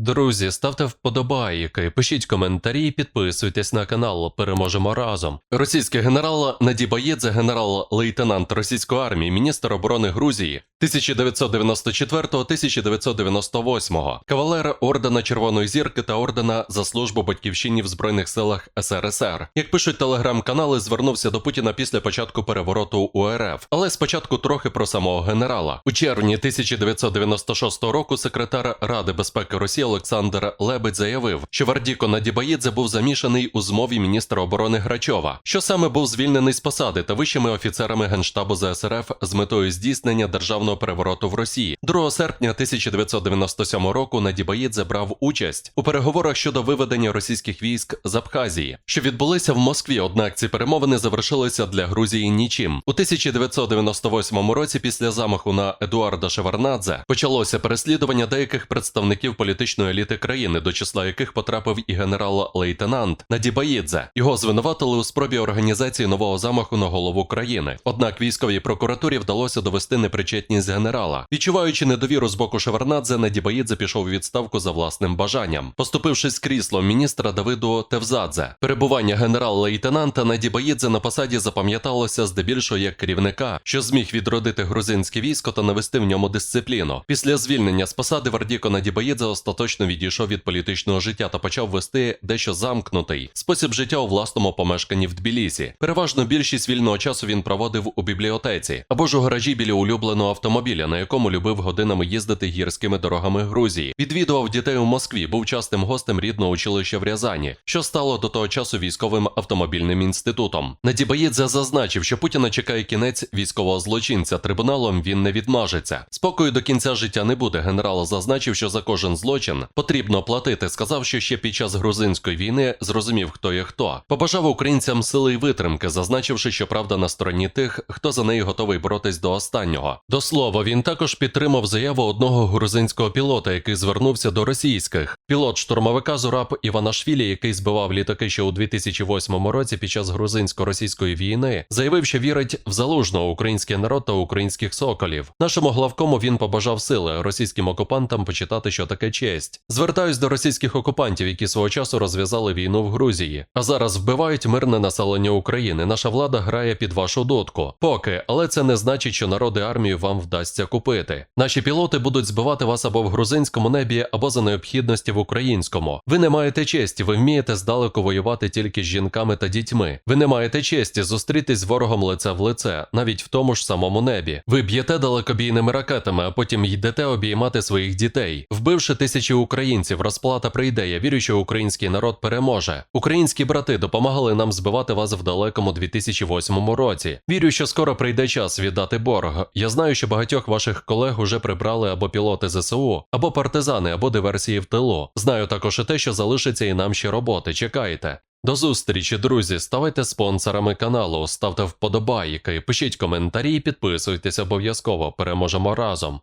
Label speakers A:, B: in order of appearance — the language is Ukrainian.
A: Друзі, ставте вподобайки, пишіть коментарі, підписуйтесь на канал. Переможемо разом. Російський генерал Надібаєдзе, генерал-лейтенант російської армії, міністр оборони Грузії 1994-1998, кавалер ордена Червоної зірки та ордена за службу батьківщині в Збройних силах СРСР. Як пишуть телеграм-канали, звернувся до Путіна після початку перевороту у РФ. Але спочатку трохи про самого генерала. У червні 1996 року секретар Ради безпеки Росії Олександр Лебедь заявив, що Вардіко Надібаїдзе був замішаний у змові міністра оборони Грачова, що саме був звільнений з посади та вищими офіцерами генштабу ЗСРФ з метою здійснення державного перевороту в Росії. 2 серпня 1997 року Надібаїдзе брав участь у переговорах щодо виведення російських військ з Абхазії, що відбулися в Москві. Однак ці перемовини завершилися для Грузії нічим. У 1998 році, після замаху на Едуарда Шеварнадзе, почалося переслідування деяких представників політичної еліти країни, до числа яких потрапив і генерал-лейтенант Надібаїдзе. Його звинуватили у спробі організації нового замаху на голову країни. Однак військовій прокуратурі вдалося довести непричетність генерала. Відчуваючи недовіру з боку Шеварнадзе, Надібаїдзе пішов у відставку за власним бажанням, поступившись кріслом міністра Давиду Тевзадзе. Перебування генерал-лейтенанта Надібаїдзе на посаді запам'яталося здебільшого як керівника, що зміг відродити грузинське військо та навести в ньому дисципліну. Після звільнення з посади Вардіко Надібаїдзе остаточно відійшов від політичного життя та почав вести дещо замкнутий спосіб життя у власному помешканні в Тбілісі. Переважно більшість вільного часу він проводив у бібліотеці або ж у гаражі біля улюбленого автомобіля, на якому любив годинами їздити гірськими дорогами Грузії. Відвідував дітей у Москві, був частим гостем рідного училища в Рязані, що стало до того часу військовим автомобільним інститутом. Надібаїдзе зазначив, що Путіна чекає кінець військового злочинця. Трибуналом він не відмажеться. Спокою до кінця життя не буде. Генерал зазначив, що за кожен злочин потрібно платити. Сказав, що ще під час грузинської війни зрозумів, хто є хто. Побажав українцям сили й витримки, зазначивши, що правда на стороні тих, хто за неї готовий боротись до останнього. До слова, він також підтримав заяву одного грузинського пілота, який звернувся до російських. Пілот штурмовика Зураб Іванашвілі, який збивав літаки ще у 2008 році під час грузинсько-російської війни, заявив, що вірить в залужного український народ та українських соколів. Нашому главкому він побажав сили російським окупантам почитати, що таке честь. Звертаюсь до російських окупантів, які свого часу розв'язали війну в Грузії, а зараз вбивають мирне населення України. Наша влада грає під вашу дотку. Поки, але це не значить, що народи армію вам вдасться купити. Наші пілоти будуть збивати вас або в грузинському небі, або за необхідності в українському. Ви не маєте честі, ви вмієте здалеку воювати тільки з жінками та дітьми. Ви не маєте честі зустрітись з ворогом лице в лице, навіть в тому ж самому небі. Ви б'єте далекобійними ракетами, а потім йдете обіймати своїх дітей. Вбивши тисячі українців, розплата прийде. Я вірю, що український народ переможе. Українські брати допомагали нам збивати вас в далекому 2008 році. Вірю, що скоро прийде час віддати борг. Я знаю, що багатьох ваших колег уже прибрали або пілоти ЗСУ, або партизани, або диверсії в тилу. Знаю також і те, що залишиться і нам ще роботи. Чекайте. До зустрічі, друзі. Ставайте спонсорами каналу, ставте вподобайки, пишіть коментарі і підписуйтесь обов'язково. Переможемо разом.